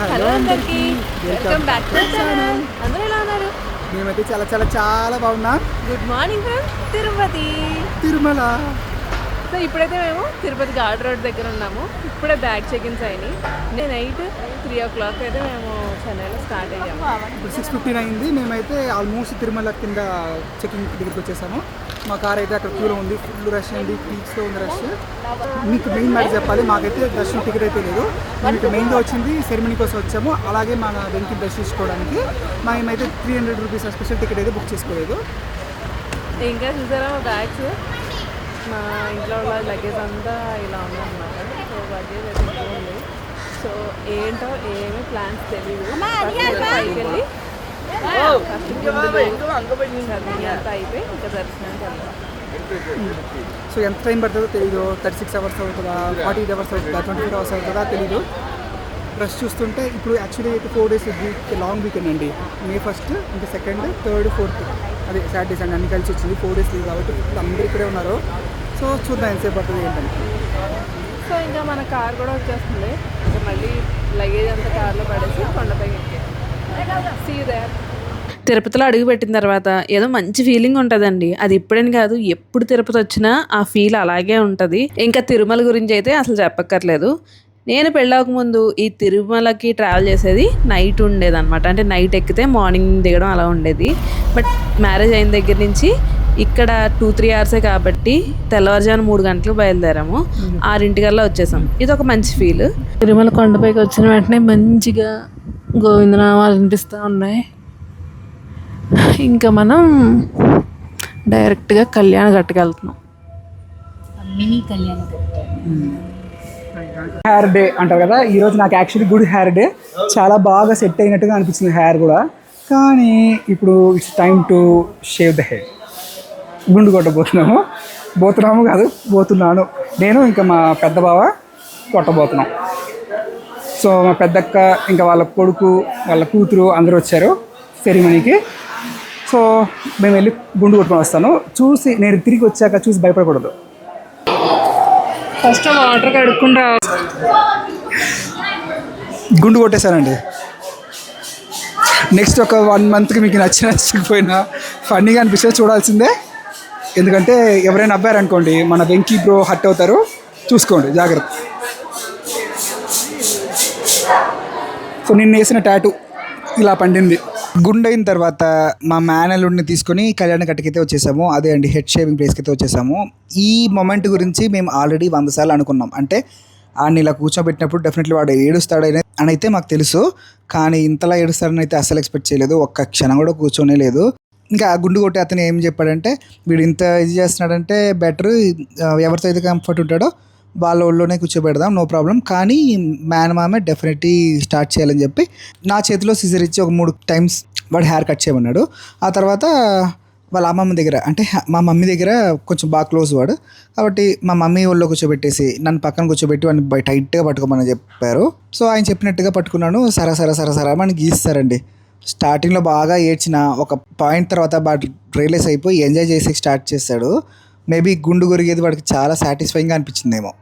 Hello అందరికి. Welcome back to channel అందరూ ఎలా ఉన్నారు? మేమైతే చాలా చాలా చాలా బాగున్నాం. Good morning friends Tirupati Tirumala. So ఇప్పుడైతే మేము తిరుపతి ఘాట్ రోడ్ దగ్గర ఉన్నాము. ఇప్పుడే బ్యాగ్ చెకిన్స్ అయినాయి. నేను నైట్ త్రీ ఓ క్లాక్ అయితే మేము చెన్నైలో స్టార్ట్ అయ్యాము. ఇప్పుడు సిక్స్ ఫిఫ్టీన్ అయింది. మేమైతే ఆల్మోస్ట్ తిరుమల కింద చెకింగ్ దగ్గరికి వచ్చేసాము. మా కార్ అయితే అక్కడ క్యూలో ఉంది. ఫుల్ రష్ అండి. పీక్స్లో ఉంది రష్ మీకు మెయిన్ మాట చెప్పాలి. మాకైతే దర్శనం టికెట్ అయితే లేదు. మీకు మెయిన్గా వచ్చింది సెరమనీ కోసం వచ్చాము. అలాగే మన వెంకి దర్శించుకోవడానికి మేమైతే three hundred rupees special ticket అయితే బుక్ చేసుకోలేదు. ఇంకా చూసారా మా బ్యాగ్స్ మా ఇంట్లో వాళ్ళ లగేజ్ అంతా ఇలా ఉందన్నమాట సో లగేజ్ అయితే ఉంది. సో ఏంటో ఏమి ప్లాన్స్ తెలియదు వెళ్ళి అంతా అయిపోయి ఇంకా దర్శనానికి వెళ్తాం సో ఎంత టైం పడుతుందో తెలియదు థర్టీ సిక్స్ అవర్స్ అవుతుందా? ఫార్టీ ఎయిట్ అవర్స్ అవుతుందా? ట్వంటీ ఫోర్ అవర్స్ అవుతుందా? తెలియదు రష్ చూస్తుంటే ఇప్పుడు యాక్చువల్లీ అయితే four days week long weekend అండి. మే ఫస్ట్ ఇంకా సెకండ్ థర్డ్ ఫోర్త్ అదే సాటర్డే సండే అన్ని కలిసి వచ్చింది. ఫోర్ డేస్ లీవ్ కాబట్టి ఇప్పుడు అందరూ ఇక్కడే ఉన్నారు. సో చూద్దాం ఎంతసేపు పడుతుంది ఏంటంటే సో ఇంకా మన కార్ కూడా వచ్చేస్తుంది. ఇంకా మళ్ళీ లగేజ్ అంతా కార్లో పడేసి కొండపై ఎక్కేయాలి సీ తిరుపతిలో అడుగు పెట్టిన తర్వాత ఏదో మంచి ఫీలింగ్ ఉంటుందండి. అది ఇప్పుడని కాదు ఎప్పుడు తిరుపతి వచ్చినా ఆ ఫీల్ అలాగే ఉంటుంది. ఇంకా తిరుమల గురించి అయితే అసలు చెప్పక్కర్లేదు. నేను పెళ్ళవక ముందు ఈ తిరుమలకి ట్రావెల్ చేసేది నైట్ ఉండేది అనమాట అంటే నైట్ ఎక్కితే మార్నింగ్ దిగడం అలా ఉండేది. బట్ మ్యారేజ్ అయిన దగ్గర నుంచి ఇక్కడ టూ త్రీ అవర్సే కాబట్టి తెల్లవారుజాము మూడు గంటలకు బయలుదేరాము. ఆరింటికల్లా వచ్చేసాం. ఇది ఒక మంచి ఫీల్ తిరుమల కొండపైకి వచ్చిన వెంటనే మంచిగా గోవిందనామాలు వినిపిస్తూ ఉన్నాయి. ఇంకా మనం డైరెక్ట్గా కళ్యాణ గట్టుకు వెళ్తున్నాం మినీ కళ్యాణ హెయిర్ డే అంటారు కదా ఈరోజు నాకు యాక్చువల్లీ గుడ్ హెయిర్ డే చాలా బాగా సెట్ అయినట్టుగా అనిపించింది హెయిర్ కూడా. కానీ ఇప్పుడు it's time to shave the hair గుండు కొట్టబోతున్నాము. పోతున్నాము కాదు పోతున్నాను. నేను ఇంకా మా పెద్ద బావ కొట్టబోతున్నాం. సో మా పెద్దక్క ఇంకా వాళ్ళ కొడుకు వాళ్ళ కూతురు అందరూ వచ్చారు సెరిమనీకి. సో మేము వెళ్ళి గుండు కొట్టుకొని వస్తాను. చూసి నేను తిరిగి వచ్చాక చూసి భయపడకూడదు. ఫస్ట్ వాటర్ కడుక్కుంటా గుండు కొట్టేశానండి. నెక్స్ట్ ఒక వన్ మంత్కి మీకు నచ్చిన నచ్చకపోయినా ఫన్నీగా అనిపిస్తే చూడాల్సిందే. ఎందుకంటే ఎవరైనా అబ్బారనుకోండి మన వెంకీ బ్రో హట్ అవుతారు. చూసుకోండి జాగ్రత్త. సో నిన్న వేసిన టాటూ ఇలా పండింది. గుండైన తర్వాత మా మేనల్లుడిని తీసుకొని కళ్యాణ కట్టకైతే వచ్చేసాము. అదే అండి హెడ్ షేవింగ్ ప్లేస్కి అయితే వచ్చేసాము. ఈ మొమెంట్ గురించి మేము ఆల్రెడీ వంద సార్లు అనుకున్నాం. అంటే ఆయన ఇలా కూర్చోబెట్టినప్పుడు డెఫినెట్లీ వాడు ఏడుస్తాడని అని అయితే మాకు తెలుసు. కానీ ఇంతలా ఏడుస్తాడని అయితే అసలు ఎక్స్పెక్ట్ చేయలేదు. ఒక్క క్షణం కూడా కూర్చోనే లేదు. ఇంకా ఆ గుండు కొట్టి అతను ఏం చెప్పాడంటే వీడు ఇంత ఇది చేస్తున్నాడంటే బెటర్ ఎవరితో అయితే కంఫర్ట్ ఉంటాడో వాళ్ళ ఒళ్ళోనే కూర్చోబెడదాం నో ప్రాబ్లం కానీ మ్యాన్ మామే డెఫినెట్లీ స్టార్ట్ చేయాలని చెప్పి నా చేతిలో సిజర్ ఇచ్చి ఒక మూడు టైమ్స్ వాడు హెయిర్ కట్ చేయమన్నాడు. ఆ తర్వాత వాళ్ళ అమ్మమ్మ దగ్గర అంటే మా మమ్మీ దగ్గర కొంచెం బాగా క్లోజ్ వాడు. కాబట్టి మా మమ్మీ ఒళ్ళో కూర్చోబెట్టేసి నన్ను పక్కన కూర్చోబెట్టి వాడిని టైట్గా పట్టుకోమని చెప్పారు. సో ఆయన చెప్పినట్టుగా పట్టుకున్నాను. సరా సరా సరా సరా అని గీస్తారండి. స్టార్టింగ్లో బాగా ఏడ్చిన ఒక పాయింట్ తర్వాత వాడు రియలైజ్ అయిపోయి ఎంజాయ్ చేసి స్టార్ట్ చేశాడు మేబీ గుండు గొరిగేది వాడికి చాలా సాటిస్ఫైయింగ్గా అనిపించిందేమో.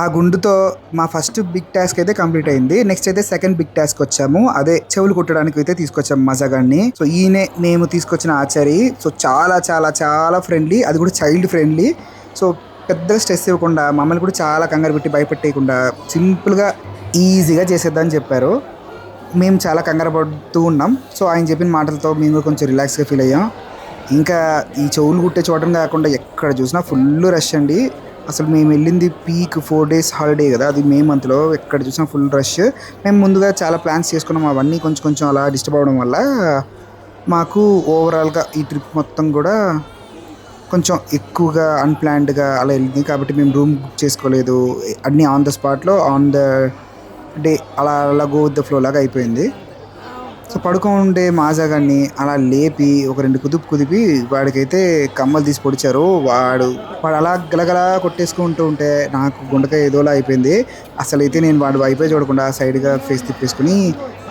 ఆ గుండుతో మా ఫస్ట్ బిగ్ టాస్క్ అయితే కంప్లీట్ అయింది. నెక్స్ట్ అయితే సెకండ్ బిగ్ టాస్క్ వచ్చాము. అదే చెవులు కుట్టడానికి అయితే తీసుకొచ్చాము మజాగాన్ని సో ఈయనే మేము తీసుకొచ్చిన ఆచారి. సో చాలా చాలా చాలా ఫ్రెండ్లీ అది కూడా చైల్డ్ ఫ్రెండ్లీ సో పెద్దగా స్ట్రెస్ ఇవ్వకుండా మమ్మల్ని కూడా చాలా కంగారు పెట్టి భయపెట్టేయకుండా సింపుల్గా ఈజీగా చేసేద్దామని చెప్పారు. మేము చాలా కంగారు పడుతూ ఉన్నాం. సో ఆయన చెప్పిన మాటలతో మేము కొంచెం రిలాక్స్గా ఫీల్ అయ్యాం. ఇంకా ఈ చెవులు కుట్టే చూడడం కాకుండా ఎక్కడ చూసినా ఫుల్ రష్ అండి. అసలు మేము వెళ్ళింది పీక్ ఫోర్ డేస్ హాలిడే కదా అది మే మంత్లో ఎక్కడ చూసినా ఫుల్ రష్ మేము ముందుగా చాలా ప్లాన్స్ చేసుకున్నాం. అవన్నీ కొంచెం కొంచెం అలా డిస్టర్బ్ అవ్వడం వల్ల మాకు ఓవరాల్గా ఈ ట్రిప్ మొత్తం కూడా కొంచెం ఎక్కువగా అన్ప్లాన్డ్గా అలా వెళ్ళింది. కాబట్టి మేము రూమ్ బుక్ చేసుకోలేదు. అన్నీ ఆన్ ద స్పాట్లో ఆన్ ద డే అలా అలా గో విత్ ద ఫ్లో లాగా అయిపోయింది. సో పడుకుండే మాజాగాన్ని అలా లేపి ఒక రెండు కుదుపు కుదిపి వాడికైతే కమ్మలు తీసి పొడిచారు. వాడు వాడు అలా గలగలా కొట్టేసుకుంటూ ఉంటే నాకు గుండెకాయ ఏదోలా అయిపోయింది. అసలు అయితే నేను వాడు వైపే చూడకుండా సైడ్గా ఫేస్ తిప్పేసుకుని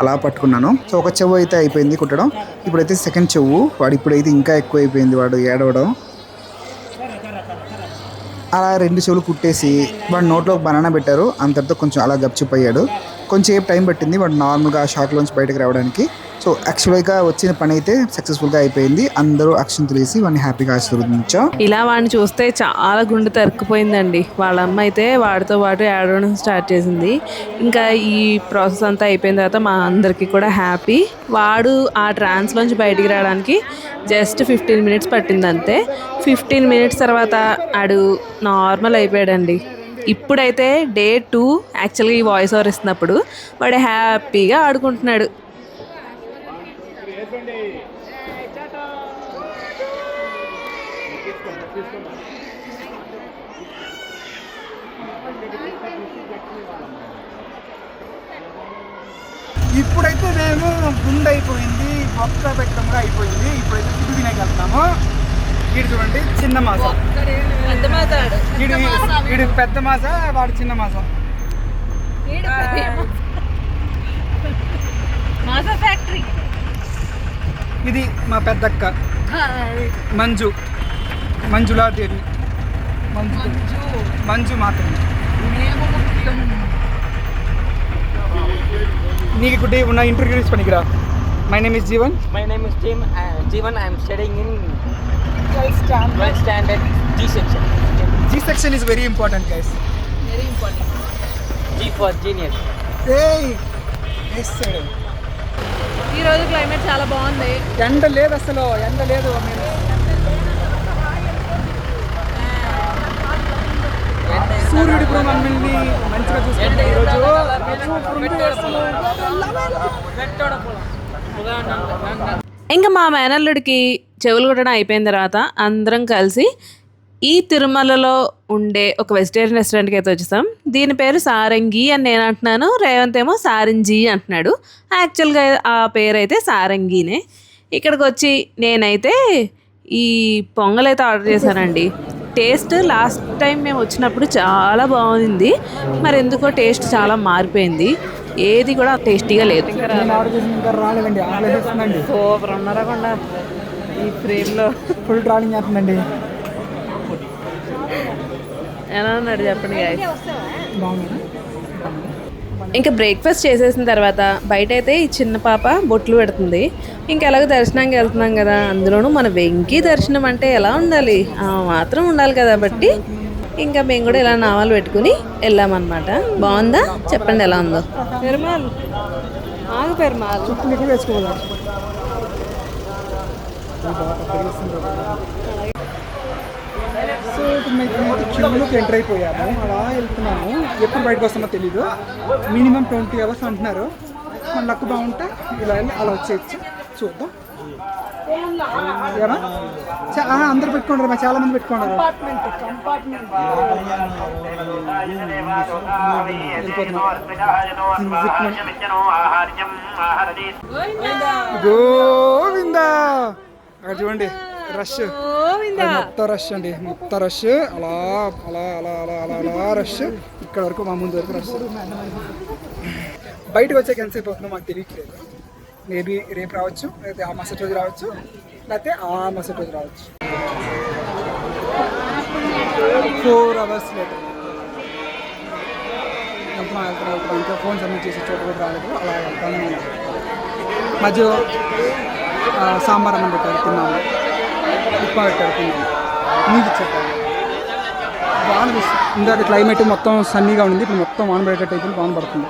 అలా పట్టుకున్నాను. సో ఒక చెవు అయితే అయిపోయింది కుట్టడం. ఇప్పుడైతే సెకండ్ చెవు. వాడు ఇప్పుడైతే ఇంకా ఎక్కువ అయిపోయింది వాడు ఏడవడం. అలా రెండు చెవులు కుట్టేసి వాడు నోట్లో బనానా పెట్టారు. అంతటితో కొంచెం అలా గప్చిపోయాడు కొంచెంసేపు టైం పట్టింది. వాడు నార్మల్గా ఆ షాక్లోంచి బయటకు రావడానికి. సో యాక్చువల్గా వచ్చిన పని అయితే సక్సెస్ఫుల్గా అయిపోయింది. అందరూ అక్షం తెలిసి వాడిని హ్యాపీగా ఆశీర్వదించాం. ఇలా వాడిని చూస్తే చాలా గుండె తరుక్కుపోయిందండి. వాళ్ళ అమ్మ అయితే వాడితో పాటు ఆడవడం స్టార్ట్ చేసింది. ఇంకా ఈ ప్రాసెస్ అంతా అయిపోయిన తర్వాత మా అందరికీ కూడా హ్యాపీ. వాడు ఆ ట్రాన్స్లోంచి బయటికి రావడానికి జస్ట్ ఫిఫ్టీన్ మినిట్స్ పట్టింది అంతే ఫిఫ్టీన్ మినిట్స్ తర్వాత ఆడు నార్మల్ అయిపోయాడండి. ఇప్పుడైతే డే టూ యాక్చువల్గా ఈ వాయిస్ ఓవర్ ఇస్తున్నప్పుడు వాడు హ్యాపీగా ఆడుకుంటున్నాడు. ఇప్పుడైతే మేము గుండె అయిపోయింది బొక్క పెట్టడం కూడా అయిపోయింది. ఇప్పుడైతే ఫుడ్ తినేకి వెళ్తాము. వీడు చూడండి చిన్న మాస. వీడు వీడు పెద్ద మాస వాడు చిన్న మాస. మాసా. ఫ్యాక్టరీ. ఇది మా పెద్దక్క. మంజు. మంజులా దేవి మంజు. మంజు. మాత్రమే. నీకు ఇప్పుడు ఉన్న interviews పనికిరా my name is Jeevan My name is Jim. Uh, Jeevan, I am 12th standard G section. G section is very important guys G for genius. ఏయ్ ఎస్ ఈరోజు క్లైమేట్ చాలా బాగుంది. ఎండ లేదు అసలు ఎండ లేదు సూర్యుడు ఇప్పుడు మమ్మల్ని మంచిగా చూసుకుంటాడు ఈరోజు ఇంకా మా మేనల్లుడికి చెవులు కుట్టడం అయిపోయిన తర్వాత అందరం కలిసి ఈ తిరుమలలో ఉండే ఒక వెజిటేరియన్ రెస్టారెంట్కి అయితే వచ్చేసాం. దీని పేరు సారంగి అని నేను అంటున్నాను. రేవంత్ ఏమో సారంజీ అంటున్నాడు. యాక్చువల్గా ఆ పేరు అయితే సారంగినే. ఇక్కడికి వచ్చి నేనైతే ఈ పొంగల్ అయితే ఆర్డర్ చేశానండి. టేస్ట్ లాస్ట్ టైం మేము వచ్చినప్పుడు చాలా బాగుంది. మరి ఎందుకో టేస్ట్ చాలా మారిపోయింది. ఏది కూడా టేస్టీగా లేదు. ఈ ఫ్రేమ్లో. ఫుల్ ట్రావెలింగ్ చేస్తుందండి. ఎలా ఉన్నాడు చెప్పండి ఇంకా బ్రేక్ఫాస్ట్ చేసేసిన తర్వాత బయట అయితే ఈ చిన్న పాప బొట్లు పెడుతుంది. ఇంకా ఎలాగో దర్శనానికి వెళ్తున్నాం కదా అందులోనూ మన వెంకీ దర్శనం అంటే ఎలా ఉండాలి? ఆ మాత్రం ఉండాలి కదా బట్టి. ఇంకా మేము కూడా ఇలా నామాలు పెట్టుకుని వెళ్ళామన్నమాట. బాగుందా? చెప్పండి ఎలా ఉందో. పెరుమాల్. ఆగు సో ఇప్పుడు ఎంటర్ అయిపోయాము అలా వెళ్తున్నాము ఎప్పుడు బయటకు వస్తామో తెలీదు. మినిమం ట్వంటీ అవర్స్ అంటున్నారు. మన లక్ బాగుంటే ఇలా వెళ్ళి అలా వచ్చేయచ్చు. చూద్దాం. ఏమా? అందరూ పెట్టుకుంటారు మా చాలా మంది పెట్టుకున్నారు గోవిందా అక్కడ చూడండి రష్ మొత్తం రష్ అండి. మొత్తం రష్ అలా అలా అలా అలా అలా అలా రష్ ఇక్కడ వరకు మా ముందు వరకు రష్ బయటకు వచ్చాక ఎంతసేపు అవుతుందో మాకు తెలియట్లేదు. మేబీ రేపు రావచ్చు లేకపోతే ఆ మరుసటి రోజు రావచ్చు లేకపోతే ఆ మరుసటి రోజు రావచ్చు. ఫోర్ అవర్స్ లేట్ వెళ్తున్నాం వెళ్తున్నాం వెళ్తున్నాం ఇంకా ఫోన్ సబ్మిట్ చేసి చోట కూడా రాలేదు. అలా వెళ్తానే ఉన్నాం మధ్య ఆ, సాంబార్ అన్నం పెట్టారు తిన్నాము ఉప్మా పెట్టారు తిన్నాము నీకు చెప్పారు వాన వస్తు- ఇందాక క్లైమేట్ మొత్తం సన్నీగా ఉండింది ఇప్పుడు మొత్తం వాన పడేటట్టు అయిపోయింది వాన పడుతుంది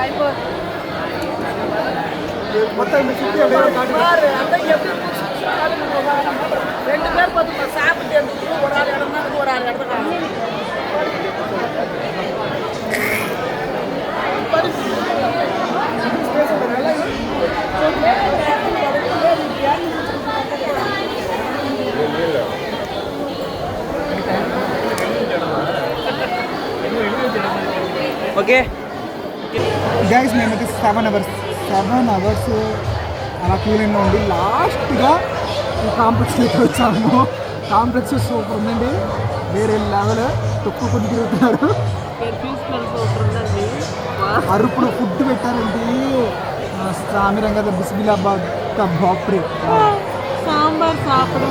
సో చూద్దాం ఏమవుతుందో. మొత్తం మీ చుట్టూ ఎవరైనా కాటు- Okay. గైస్ మేమైతే సెవెన్ అవర్స్ సెవెన్ అవర్స్ అలా క్యూలైన్లో ఉండి లాస్ట్గా ఈ కాంప్లెక్స్కి వచ్చాము. కాంప్లెక్స్ సూపర్ ఉందండి. వేరే లెవెల్ తొక్కుకొని తిరుగుతున్నారు. అరుపుడు ఫుడ్ పెట్టారండి. సామిరంగా బిస్మిలాబాద్ బాప్రే సాంబార్ సాపడం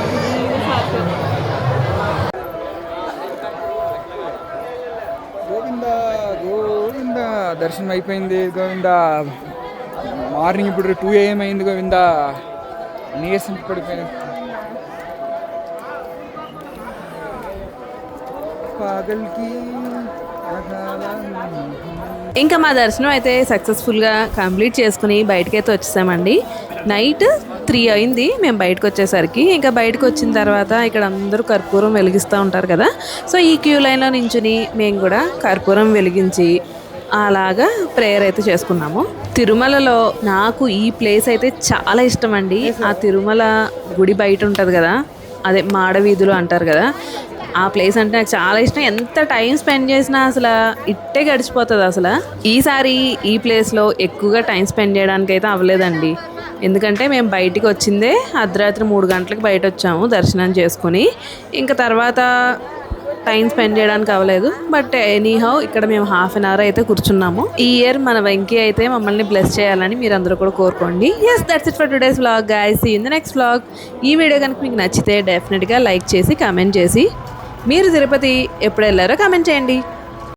గోవింద గోవింద దర్శనం అయిపోయింది. గోవింద మార్నింగ్ ఇప్పుడు టూ ఏఎం అయింది. గోవింద నీరసం పడిపోయింది. పాగల్కి ఇంకా మా దర్శనం అయితే సక్సెస్ఫుల్గా కంప్లీట్ చేసుకుని బయటకైతే వచ్చేసామండి. నైట్ త్రీ అయింది. మేము బయటకు వచ్చేసరికి ఇంకా బయటకు వచ్చిన తర్వాత ఇక్కడ అందరూ కర్పూరం వెలిగిస్తూ ఉంటారు కదా. సో ఈ క్యూ లైన్లో నించుని మేము కూడా కర్పూరం వెలిగించి అలాగా ప్రేయర్ అయితే చేసుకున్నాము. తిరుమలలో నాకు ఈ ప్లేస్ అయితే చాలా ఇష్టం అండి ఆ తిరుమల గుడి బయట ఉంటుంది కదా అదే మాడవీధులు అంటారు కదా ఆ ప్లేస్ అంటే నాకు చాలా ఇష్టం. ఎంత టైం స్పెండ్ చేసినా అసలు ఇట్టే గడిచిపోతుంది అసలు. ఈసారి ఈ ప్లేస్లో ఎక్కువగా టైం స్పెండ్ చేయడానికి అయితే అవ్వలేదండి. ఎందుకంటే మేము బయటికి వచ్చిందే అర్ధరాత్రి మూడు గంటలకు బయట వచ్చాము దర్శనం చేసుకుని. ఇంకా తర్వాత టైం స్పెండ్ చేయడానికి అవ్వలేదు. బట్ ఎనీహౌ ఇక్కడ మేము హాఫ్ అన్ అవర్ అయితే కూర్చున్నాము. ఈ ఇయర్ మన వెంకీ అయితే మమ్మల్ని బ్లెస్ చేయాలని మీరు అందరూ కూడా కోరుకోండి. Yes that's it for today's vlog guys in the next vlog ఈ వీడియో కనుక మీకు నచ్చితే డెఫినెట్గా లైక్ చేసి కామెంట్ చేసి మీరు తిరుపతి ఎప్పుడు వెళ్ళారో కామెంట్ చేయండి.